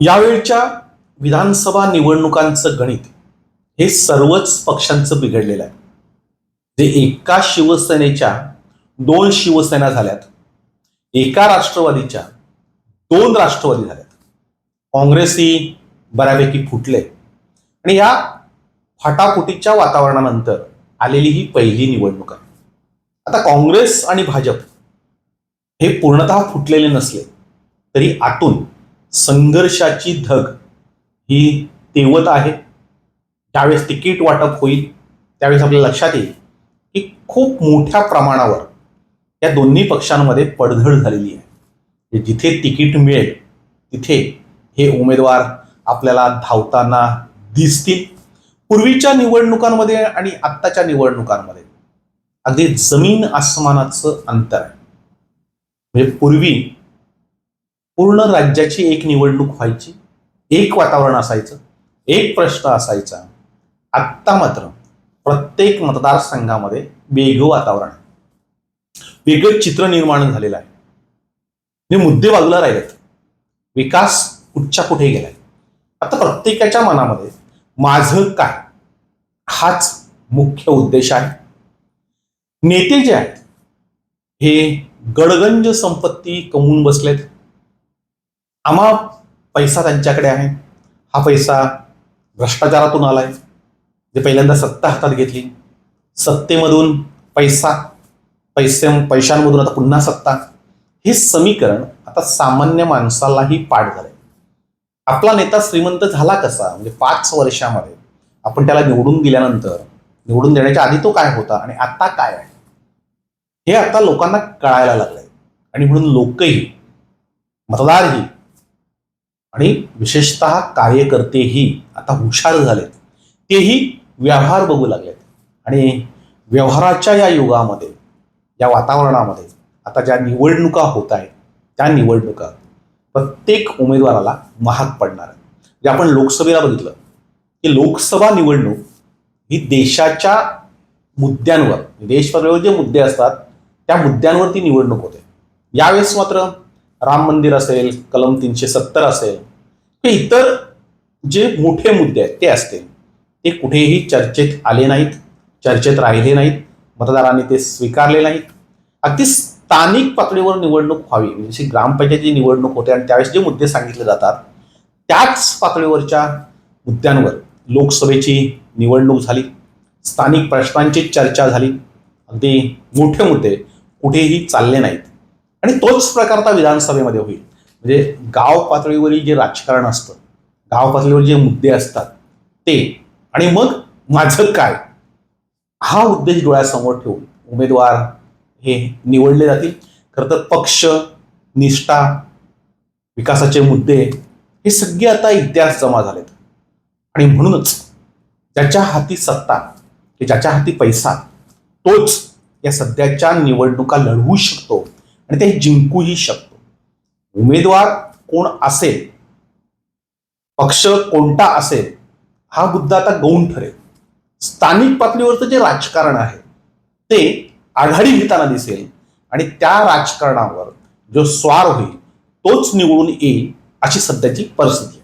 यावेळच्या विधानसभा निवडणुकांचं गणित हे सर्वच पक्षांचं बिघडलेलं आहे. जे एका शिवसेनेच्या दोन शिवसेना झाल्यात एका राष्ट्रवादीच्या दोन राष्ट्रवादी झाल्यात. काँग्रेस ही बऱ्यापैकी फुटले. आणि या फाटाफुटीच्या वातावरणानंतर आलेली ही पहिली निवडणूक आहे. आता काँग्रेस आणि भाजप हे पूर्णतः फुटलेले नसले तरी आतून संघर्षाची धग ही तेवत आहे. ज्यावेळेस तिकीट वाटप होईल त्यावेळेस आपल्या लक्षात येईल की खूप मोठ्या प्रमाणावर या दोन्ही पक्षांमध्ये पडझड झालेली आहे. म्हणजे जिथे तिकीट मिळेल तिथे हे उमेदवार आपल्याला धावताना दिसतील. पूर्वीच्या निवडणुकांमध्ये आणि आत्ताच्या निवडणुकांमध्ये अगदी जमीन आसमानाचं अंतर आहे. म्हणजे पूर्वी पूर्ण राज्याची एक निवडणूक व्हायची एक वातावरण असायचं एक प्रश्न असायचा. आत्ता मात्र प्रत्येक मतदारसंघामध्ये वेगळं वातावरण आहे. वेगळं चित्र निर्माण झालेलं आहे. हे मुद्दे बाजूला राहिलेत. विकास कुठच्या कुठे गेलाय? आता प्रत्येकाच्या मनामध्ये माझं काय? हाच मुख्य उद्देश आहे. नेते जे आहेत हे गडगंज संपत्ती कमवून बसलेत. आम्हा पैसा त्यांच्याकडे आहे. हा पैसा भ्रष्टाचारातून आला आहे जे पहिल्यांदा सत्ता हातात घेतली. सत्तेमधून पैसा पैसे पैशांमधून आता पुन्हा सत्ता. हे समीकरण आता सामान्य माणसालाही पाठ झालंय. आपला नेता श्रीमंत झाला कसा? म्हणजे पाच वर्षामध्ये आपण त्याला निवडून दिल्यानंतर निवडून देण्याच्या आधी तो काय होता आणि आता काय आहे? हे आता लोकांना कळायला लागलंय. आणि म्हणून लोकही मतदारही आणि विशेषतः कार्यकर्तेही आता हुशार झालेत. तेही व्यवहार बघू लागलेत. आणि व्यवहाराच्या या युगामध्ये या वातावरणामध्ये आता ज्या निवडणुका होत आहेत त्या निवडणुका प्रत्येक उमेदवाराला महाग पडणार आहे जे आपण लोकसभेला बघितलं की लोकसभा निवडणूक ही देशाच्या मुद्द्यांवर देशभरावर जे मुद्दे असतात त्या मुद्द्यांवर ती निवडणूक होते. यावेळेस मात्र राम मंदिर असेल कलम तीनशे सत्तर असेल हे इतर जे मोठे मुद्दे आहेत ते असतील. ते कुठेही चर्चेत आले नाहीत चर्चेत राहिले नाहीत मतदारांनी ते स्वीकारले नाहीत. अगदी स्थानिक पातळीवर निवडणूक व्हावी म्हणजे जशी ग्रामपंचायतीची निवडणूक होते आणि त्यावेळेस जे मुद्दे सांगितले जातात त्याच पातळीवरच्या मुद्द्यांवर लोकसभेची निवडणूक झाली स्थानिक प्रश्नांची चर्चा झाली. अगदी मोठे मुद्दे कुठेही चालले नाहीत. आणि तोच प्रकार आता विधानसभेमध्ये होईल. म्हणजे गाव पातळीवरील जे राजकारण असतं गाव पातळीवर जे मुद्दे असतात ते. आणि मग माझं काय? हा उद्देश डोळ्यासमोर ठेवून उमेदवार हे निवडले जातील. खरं तर पक्ष निष्ठा विकासाचे मुद्दे हे सगळे आता इतिहास जमा झालेत. आणि म्हणूनच ज्याच्या हाती सत्ता ज्याच्या हाती पैसा तोच या सध्याच्या निवडणुका लढवू शकतो. आणि ते जिंकूही शकतो. उमेदवार कोण असेल पक्ष कोणता असेल हा मुद्दा आता गौण ठरेल. स्थानिक पातळीवरचं जे राजकारण आहे ते आघाडी घेताना दिसेल आणि त्या राजकारणावर जो स्वार होईल तोच निवडून येईल अशी सध्याची परिस्थिती.